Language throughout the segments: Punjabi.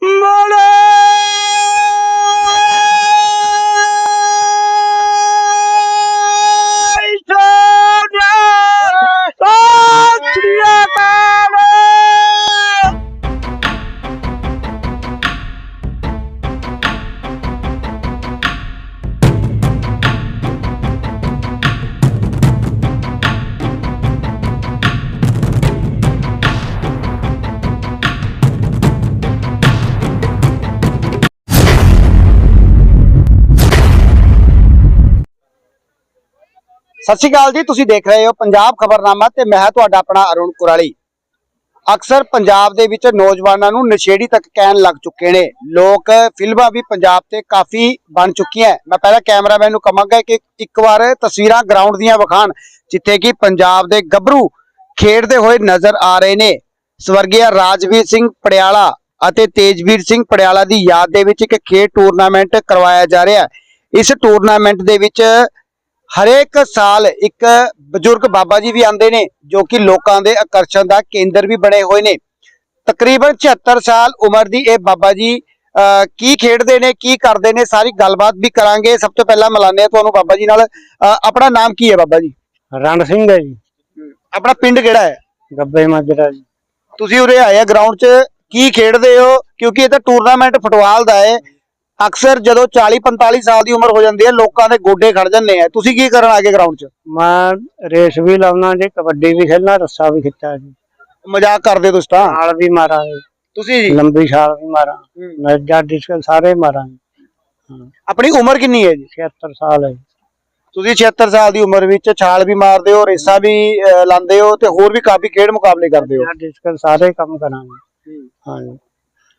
¡Mala! ਸਤਿ ਸ਼੍ਰੀ ਅਕਾਲ ਜੀ, ਤੁਸੀਂ ਦੇਖ ਰਹੇ ਹੋ ਪੰਜਾਬ ਖਬਰਨਾਮਾ ਤੇ ਮੈਂ ਤੁਹਾਡਾ ਆਪਣਾ ਅਰੁਣ ਕੁਰਾਲੀ। ਅਕਸਰ ਪੰਜਾਬ ਦੇ ਵਿੱਚ ਨੌਜਵਾਨਾਂ ਨੂੰ ਨਸ਼ੇੜੀ ਤੱਕ ਕਹਿਣ ਲੱਗ ਚੁੱਕੇ ਨੇ। ਲੋਕ ਫਿਲਮਾਂ ਵੀ ਪੰਜਾਬ ਤੇ ਕਾਫੀ ਬਣ ਚੁੱਕੀਆਂ ਮੈਂ ਪਹਿਲਾਂ ਕੈਮਰਾਮੈਨ ਨੂੰ ਕਹਾਂਗਾ ਕਿ ਇੱਕ ਵਾਰ ਤਸਵੀਰਾਂ ਗਰਾਊਂਡ ਦੀਆਂ ਵਿਖਾਣ, ਜਿੱਥੇ ਕਿ ਪੰਜਾਬ ਦੇ ਗੱਭਰੂ ਖੇਡਦੇ ਹੋਏ ਨਜ਼ਰ ਆ ਰਹੇ ਨੇ। ਸਵਰਗੀਆ ਰਾਜਵੀਰ ਸਿੰਘ ਪੜਿਆਲਾ ਅਤੇ ਤੇਜਵੀਰ ਸਿੰਘ ਪੜਿਆਲਾ ਦੀ ਯਾਦ ਦੇ ਵਿੱਚ ਇੱਕ ਖੇਡ ਟੂਰਨਾਮੈਂਟ ਕਰਵਾਇਆ ਜਾ ਰਿਹਾ ਹੈ। ਇਸ ਟੂਰਨਾਮੈਂਟ ਦੇ ਵਿੱਚ ਹਰੇਕ ਸਾਲ ਇੱਕ ਬਜ਼ੁਰਗ ਬਾਬਾ ਜੀ ਵੀ ਆਉਂਦੇ ਨੇ ਜੋ ਕਿ ਲੋਕਾਂ ਦੇ ਆਕਰਸ਼ਣ ਦਾ ਕੇਂਦਰ ਵੀ ਬਣੇ ਹੋਏ ਨੇ। ਤਕਰੀਬਨ 76 ਸਾਲ ਉਮਰ ਦੀ ਇਹ ਬਾਬਾ ਜੀ ਕੀ ਖੇਡਦੇ ਨੇ ਕੀ ਕਰਦੇ ਨੇ ਸਾਰੀ ਗੱਲਬਾਤ ਵੀ ਕਰਾਂਗੇ। ਸਭ ਤੋਂ ਪਹਿਲਾਂ ਮਿਲਾਨੇ ਆ ਤੁਹਾਨੂੰ ਬਾਬਾ ਜੀ ਨਾਲ। ਆਪਣਾ ਨਾਮ ਕੀ ਹੈ ਬਾਬਾ ਜੀ? ਰਣ ਸਿੰਘ ਹੈ ਜੀ। ਆਪਣਾ ਪਿੰਡ ਕਿਹੜਾ ਹੈ? ਗੱਬੇ ਮਾਜਰਾ ਜੀ। ਤੁਸੀਂ ਉਰੇ ਆਏ ਆ ਗਰਾਊਂਡ 'ਚ। ਕੀ ਖੇਡਦੇ ਹੋ? ਕਿਉਂਕਿ ਇਹ ਤਾਂ ਟੂਰਨਾਮੈਂਟ ਫੁੱਟਬਾਲ ਦਾ ਹੈ। ਅਕਸਰ ਜਦੋਂ 40 45 ਸਾਲ ਦੀ ਉਮਰ ਹੋ ਜਾਂਦੀ ਹੈ ਲੋਕਾਂ ਦੇ ਗੋਡੇ ਖੜ ਜਾਂਦੇ ਆ। ਤੁਸੀਂ ਕੀ ਕਰਨ ਆਗੇ ਗਰਾਊਂਡ 'ਚ? ਮੈਂ ਰੇਸ ਵੀ ਲਾਉਣਾ ਜੀ ਕਬੱਡੀ ਵੀ ਖੇਲਣਾ ਰੱਸਾ ਵੀ ਖਿੱਚਾ ਜੀ। ਮਜ਼ਾਕ ਕਰਦੇ ਤੁਸੀਂ ਤਾਂ? ਨਾਲ ਵੀ ਮਾਰਾਂਗੇ ਤੁਸੀਂ ਜੀ? ਲੰਬੀ ਛਾਲ ਵੀ ਮਾਰਾਂ। ਨੱਜਾ ਡਿਸਕਲ ਸਾਰੇ ਮਾਰਾਂਗੇ ਆਪਣੀ ਉਮਰ ਕਿੰਨੀ ਹੈ ਜੀ? 76 ਸਾਲ ਹੈ। ਤੁਸੀਂ 76 ਸਾਲ ਦੀ ਉਮਰ ਵਿੱਚ ਛਾਲ ਵੀ ਮਾਰਦੇ ਹੋ ਰੇਸਾਂ ਵੀ ਲਾਉਂਦੇ ਹੋ ਤੇ ਹੋਰ ਵੀ ਕਾਫੀ ਖੇਡ ਮੁਕਾਬਲੇ ਕਰਦੇ ਹੋ। ਡਿਸਕਲ ਸਾਰੇ ਕੰਮ ਕਰਾਂਗੇ। ਹਾਂਜੀ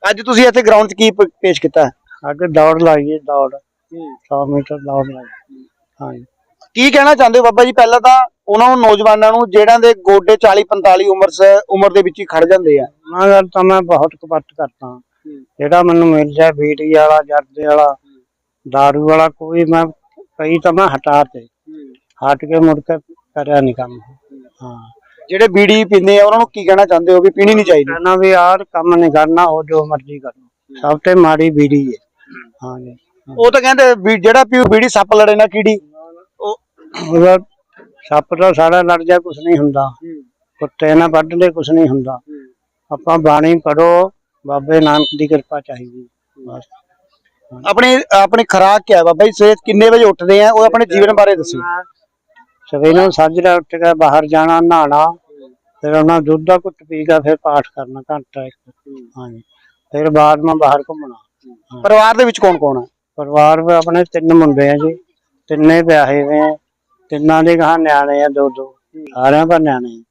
ਅੱਜ ਤੁਸੀਂ ਇੱਥੇ ਗਰਾਊਂਡ 'ਚ ਕੀ ਪੇਸ਼ ਕੀਤਾ? ਅੱਗੇ ਦੌੜ ਲਾਈਏ ਦੌੜ। 100 ਮੀਟਰ ਦੌੜ ਲਾਈਏ। ਹਾਂਜੀ ਕੀ ਕਹਿਣਾ ਚਾਹੁੰਦੇ ਹੋ ਬਾਬਾ ਜੀ? ਪਹਿਲਾਂ ਤਾਂ ਉਹਨਾਂ ਨੂੰ ਨੌਜਵਾਨਾਂ ਨੂੰ ਜਿਹੜਾਂ ਦੇ ਗੋਡੇ 40 45 ਉਮਰ ਸ ਉਮਰ ਦੇ ਵਿੱਚ ਹੀ ਖੜ ਜਾਂਦੇ ਆ। ਮੈਂ ਗੱਲ ਤਾਂ ਮੈਂ ਬਹੁਤ ਕਪੱਟ ਕਰਤਾ ਜਿਹੜਾ ਮੈਨੂੰ ਮਿਲ ਜਾਏ ਬੀੜੀ ਵਾਲਾ ਜਰਦੇ ਵਾਲਾ दारू ਵਾਲਾ ਕੋਈ ਮੈਂ ਕਈ ਤਾਂ ਮੈਂ ਹਟਾ ਤੇ। ਹਟ ਕੇ ਮੁੜ ਕੇ ਕਰਿਆ ਨਹੀਂ ਕੰਮ। ਹਾਂ। ਜਿਹੜੇ ਬੀੜੀ ਪੀਂਦੇ ਆ ਉਹਨਾਂ ਨੂੰ ਕੀ ਕਹਿਣਾ ਚਾਹੁੰਦੇ ਹੋ ਵੀ ਪੀਣੀ ਨਹੀਂ ਚਾਹੀਦੀ? ਕਹਿੰਦਾ ਵੀ ਯਾਰ ਕੰਮ ਨਹੀਂ ਕਰਨਾ ਉਹ ਜੋ ਮਰਜ਼ੀ ਕਰੋ। ਸਭ ਤੇ ਮਾੜੀ ਬੀੜੀ ਹੈ ਹਾਂਜੀ ਉਹ ਤਾਂ ਕਹਿੰਦੇ ਵੀ ਜਿਹੜਾ ਪੀਊ ਬੀੜੀ ਸੱਪ ਲੜੇ ਨਾ ਕੀੜੀ। ਉਹ ਉਹਦਾ ਸੱਪ ਦਾ ਸਾਰਾ ਲੜ ਜਾ ਕੁਛ ਨਹੀਂ ਹੁੰਦਾ। ਕੁੱਤੇ ਨਾ ਵੱਢਦੇ ਕੁਛ ਨਹੀਂ ਹੁੰਦਾ। ਆਪਾਂ ਬਾਣੀ ਪੜੋ ਬਾਬੇ ਨਾਨਕ ਦੀ ਕਿਰਪਾ ਚਾਹੀਦੀ। ਬਸ। ਆਪਣੀ ਆਪਣੀ ਖੁਰਾਕ ਕੀ ਹੈ ਬਾਬਾ ਜੀ? ਸਵੇਰ ਕਿੰਨੇ ਵਜੇ ਉੱਠਦੇ ਆ? ਉਹ ਆਪਣੇ ਜੀਵਨ ਬਾਰੇ ਦੱਸੋ। ਸਵੇਰੇ ਸਾਜਰਾ ਉੱਠ ਕੇ ਬਾਹਰ ਜਾਣਾ ਨਹਾਣਾ ਫਿਰ ਉਹਨਾਂ ਦੁੱਧ ਦਾ ਘੁੱਟ ਪੀ ਕੇ ਫਿਰ ਪਾਠ ਕਰਨਾ ਘੰਟਾ ਇੱਕ। ਹਾਂਜੀ। ਫਿਰ ਬਾਅਦ ਮੈਂ ਬਾਹਰ ਘੁੰਮਣਾ। ਪਰਿਵਾਰ ਦੇ ਵਿੱਚ ਕੌਣ ਕੌਣ ਹੈ ਪਰਿਵਾਰ ਵਿੱਚ ਆਪਣੇ ਤਿੰਨ ਮੁੰਡੇ ਆ ਜੀ। ਤਿੰਨੇ ਵਿਆਹੇ ਹੋਏ ਆ। ਤਿੰਨਾਂ ਦੇ ਗਾਂ ਨਿਆਣੇ ਆ ਦੋ ਦੋ। ਸਾਰਿਆਂ ਦਾ ਨਿਆਣੇ ਆ।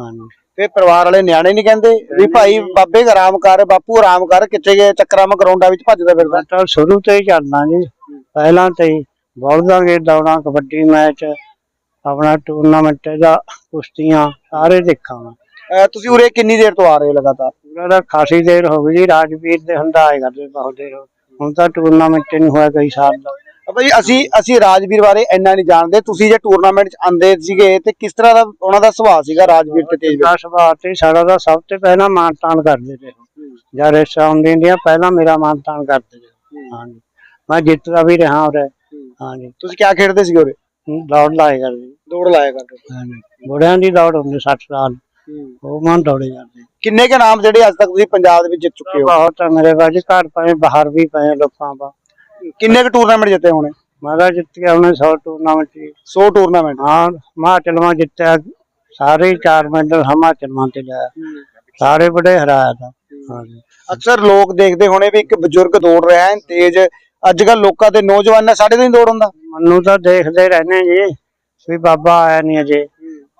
ਹਾਂਜੀ। ਤੇ ਪਰਿਵਾਰ ਵਾਲੇ ਨਿਆਣੇ ਨਹੀਂ ਕਹਿੰਦੇ? ਵੀ ਭਾਈ ਬਾਬੇ ਆਰਾਮ ਕਰ ਬਾਪੂ ਆਰਾਮ ਕਰ ਕਿੱਥੇ ਗਏ? ਚੱਕਰਾਂ ਮੈਂ ਗਰਾਊਂਡਾਂ ਵਿੱਚ ਭੱਜਦਾ ਫਿਰਦਾ। ਮੈਂ ਤਾਂ ਸ਼ੁਰੂ ਤੋਂ ਹੀ ਚੱਲਦਾ ਜੀ। ਪਹਿਲਾਂ ਤੇ ਹੀ ਬੋਲਦਾਂਗੇ ਦੌੜਾਂ ਕਬੱਡੀ ਮੈਚ ਆਪਣਾ ਟੂਰਨਾਮੈਂਟ ਦਾ ਕੁਸ਼ਤੀਆਂ ਸਾਰੇ ਦੇਖਾਂ ਮੈਂ। ਅਹ ਤੁਸੀਂ ਉਰੇ ਕਿੰਨੀ ਦੇਰ ਤੋਂ ਆ ਰਹੇ ਹੋ ਲਗਾਤਾਰ? ਪੂਰਾ ਦਾ ਖਾਸੀ ਦੇਰ ਹੋ ਗਈ ਜੀ ਰਾਜਵੀਰ ਦੇ ਹੁੰਦਾ ਆਏ ਕਰਦੇ ਬਹੁਤ ਦੇਰ ਹੋ। ਹੁਣ ਤਾਂ ਟੂਰਨਾਮੈਂਟ ਨਹੀਂ ਹੋਇਆ ਕਈ ਸਾਲ ਦਾ। ਜੀ ਅਸੀਂ ਅਸੀਂ ਰਾਜਵੀਰ ਬਾਰੇ ਇੰਨਾ ਨਹੀਂ ਜਾਣਦੇ। ਤੁਸੀਂ ਜੇ ਟੂਰਨਾਮੈਂਟ 'ਚ ਆਂਦੇ ਸੀਗੇ ਤੇ ਕਿਸ ਤਰ੍ਹਾਂ ਦਾ ਉਹਨਾਂ ਦਾ ਸੁਭਾਅ ਸੀਗਾ ਰਾਜਵੀਰ ਤੇ ਤੇਜਵੀਰ? ਦਾ ਸੁਭਾਅ ਤੇ ਸਾਡਾ ਦਾ ਸਭ ਤੋਂ ਪਹਿਲਾਂ ਮਾਨਤਾਨ ਕਰਦੇ ਤੇ ਜਦ ਰੇਸਾਂ ਹੁੰਦੀਆਂ ਹੁੰਦੀਆਂ ਪਹਿਲਾਂ ਮੇਰਾ ਮਾਨਤਾਨ ਕਰਦੇ ਤੇ ਹਾਂਜੀ। ਮੈਂ ਜਿੱਤਦਾ ਵੀ ਰਹਾ ਉਰੇ। ਹਾਂਜੀ। ਤੁਸੀਂ ਕੀ ਖੇਡਦੇ ਸੀਗੇ ਉਰੇ? ਦੌੜ ਲਾਏ ਕਰਦੇ। ਦੌੜ ਲਾਇਆ ਕਰਦੇ। ਹਾਂਜੀ। ਬੁੜਿਆਂ ਦੀ ਦੌੜ ਹੁੰਦੀ 60 ਸਾਲ। ਉਹ ਮਨ ਦੌੜੇ ਜਾਂਦੇ। ਕਿੰਨੇ ਕੇ ਨਾਮ ਜਿਹੜੇ ਅੱਜ ਤੱਕ ਤੁਸੀਂ ਪੰਜਾਬ ਦੇ ਵਿੱਚ ਜਿੱਤ ਚੁੱਕੇ ਹੋ? ਬਹੁਤ ਆ ਮੇਰੇ ਬਾਜੀ ਘਰ ਪਏ ਬਾਹਰ ਵੀ ਪਏ ਲੋਕਾਂ ਦਾ। ਕਿੰਨੇ ਕੁ ਟੂਰਨਾਮੈਂਟ ਜਿੱਤੇ ਹੋਣੇ? ਮੈਂ ਤਾਂ ਜਿੱਤ ਗਿਆ ਉਹਨੇ 100 ਟੂਰਨਾਮੈਂਟ ਚ 100 ਟੂਰਨਾਮੈਂਟ ਹਾਂ ਹਿਮਾਚਲ ਮਾ ਜਿੱਤਿਆ ਸਾਰੇ ਹੀ ਚਾਰ ਮੈਡਲ ਹਿਮਾਚਲ ਮਾ ਤੇ ਲਿਆ ਸਾਰੇ ਬੜੇ ਹਰਾਇਆ ਤਾਂ ਹਾਂਜੀ। ਅਕਸਰ ਲੋਕ ਦੇਖਦੇ ਹੋਣੇ ਵੀ ਇੱਕ ਬਜ਼ੁਰਗ ਦੌੜ ਰਿਹਾ ਹੈ ਤੇਜ਼। ਅੱਜ ਕੱਲ ਲੋਕਾਂ ਦੇ ਨੌਜਵਾਨਾਂ ਸਾਡੇ ਤੋਂ ਹੀ ਦੌੜ ਹੁੰਦਾ। ਮੈਨੂੰ ਤਾਂ ਦੇਖਦੇ ਰਹਿੰਦੇ ਜੀ ਵੀ ਬਾਬਾ ਆਇਆ ਨਹੀਂ ਅਜੇ।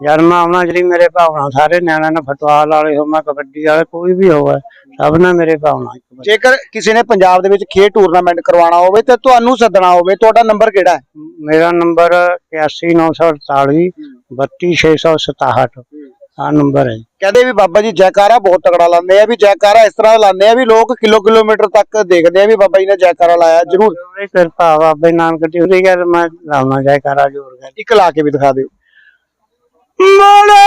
ਜਦ ਮੈਂ ਆਉਣਾ ਜਿਹੜੀ ਮੇਰੇ ਭਾਵਨਾ ਸਾਰੇ ਨਿਆਣਿਆਂ ਨੇ ਫੁੱਟਬਾਲ ਵਾਲੇ ਹੋਵਾਂ ਕਬੱਡੀ ਵਾਲੇ ਕੋਈ ਵੀ ਹੋਵੇ ਸਭ ਨੇ ਮੇਰੇ ਭਾਵਨਾ ਇੱਕ। ਜੇਕਰ ਕਿਸੇ ਨੇ ਪੰਜਾਬ ਦੇ ਵਿੱਚ ਖੇਡ ਟੂਰਨਾਮੈਂਟ ਕਰਵਾਉਣਾ ਹੋਵੇ ਤੇ ਤੁਹਾਨੂੰ ਸੱਦਣਾ ਹੋਵੇ ਤੁਹਾਡਾ ਨੰਬਰ ਕਿਹੜਾ ਹੈ? ਮੇਰਾ ਨੰਬਰ 81948 32667 ਆ ਨੰਬਰ ਹੈ ਕਹਿੰਦੇ ਵੀ ਬਾਬਾ ਜੀ ਜੈਕਾਰਾ ਬਹੁਤ ਤਕੜਾ ਲਾਉਂਦੇ ਆ ਵੀ ਜੈਕਾਰਾ ਇਸ ਤਰ੍ਹਾਂ ਲਾਉਂਦੇ ਆ ਵੀ ਲੋਕ ਕਿਲੋ ਕਿਲੋਮੀਟਰ ਤੱਕ ਦੇਖਦੇ ਆ ਵੀ ਬਾਬਾ ਜੀ ਨੇ ਜੈਕਾਰਾ ਲਾਇਆ ਜ਼ਰੂਰ। ਉਹਦੀ ਕਿਰਪਾ ਬਾਬੇ ਨਾਨਕ ਦੀ ਉਹਦੀ ਗੱਲ ਮੈਂ ਲਾਉਣਾ ਜਾਏ ਕਰਾ ਜੋਰ ਕਰ ਇੱਕ ਲਾ ਕੇ ਵੀ ਦਿਖਾ ਦਿਓ। ਮੋੜੇ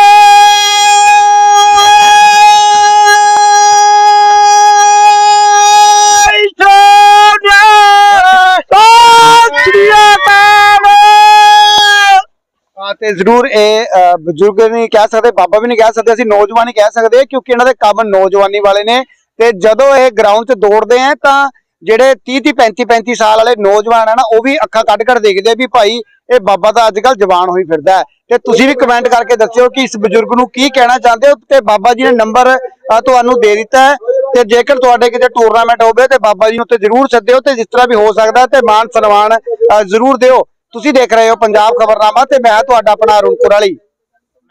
ਤੇ ਜ਼ਰੂਰ ਇਹ ਬਜ਼ੁਰਗ ਨਹੀਂ ਕਹਿ ਸਕਦੇ ਬਾਬਾ ਵੀ ਨਹੀਂ ਕਹਿ ਸਕਦੇ ਅਸੀਂ ਨੌਜਵਾਨ ਹੀ ਕਹਿ ਸਕਦੇ ਕਿਉਂਕਿ ਇਹਨਾਂ ਦੇ ਕੰਮ ਨੌਜਵਾਨੀ ਵਾਲੇ ਨੇ। ਤੇ ਜਦੋਂ ਇਹ ਗਰਾਊਂਡ 'ਚ ਦੌੜਦੇ ਆ ਤਾਂ ਜਿਹੜੇ 30 30 35 35 ਸਾਲ ਵਾਲੇ ਨੌਜਵਾਨ ਆ ਨਾ, ਉਹ ਵੀ ਅੱਖਾਂ ਕੱਢ ਕੱਢ ਦੇਖਦੇ ਆ ਵੀ ਭਾਈ ਇਹ ਬਾਬਾ ਤਾਂ ਅੱਜ ਕੱਲ ਜਵਾਨ ਹੋਈ ਫਿਰਦਾ ਤੇ ਤੁਸੀਂ ਵੀ ਕਮੈਂਟ ਕਰਕੇ ਦੱਸਿਓ ਕਿ ਇਸ ਬਜ਼ੁਰਗ ਨੂੰ ਕੀ ਕਹਿਣਾ ਚਾਹੁੰਦੇ ਹੋ ਤੇ ਬਾਬਾ ਜੀ ਨੇ ਨੰਬਰ ਤੁਹਾਨੂੰ ਦੇ ਦਿੱਤਾ ਹੈ। ਤੇ ਜੇਕਰ ਤੁਹਾਡੇ ਕਿਤੇ ਟੂਰਨਾਮੈਂਟ ਹੋਵੇ ਤੇ ਬਾਬਾ ਜੀ ਨੂੰ ਤੇ ਜ਼ਰੂਰ ਸੱਦਿਓ ਤੇ ਜਿਸ ਤਰ੍ਹਾਂ ਵੀ ਹੋ ਸਕਦਾ ਤੇ ਮਾਨ ਸਨਮਾਨ ਜ਼ਰੂਰ ਦਿਓ। ਤੁਸੀਂ ਦੇਖ ਰਹੇ ਹੋ ਪੰਜਾਬ ਖਬਰਨਾਮਾ ਤੇ ਮੈਂ ਤੁਹਾਡਾ ਆਪਣਾ ਅਰੁਣ ਕੁਰਾਲੀ।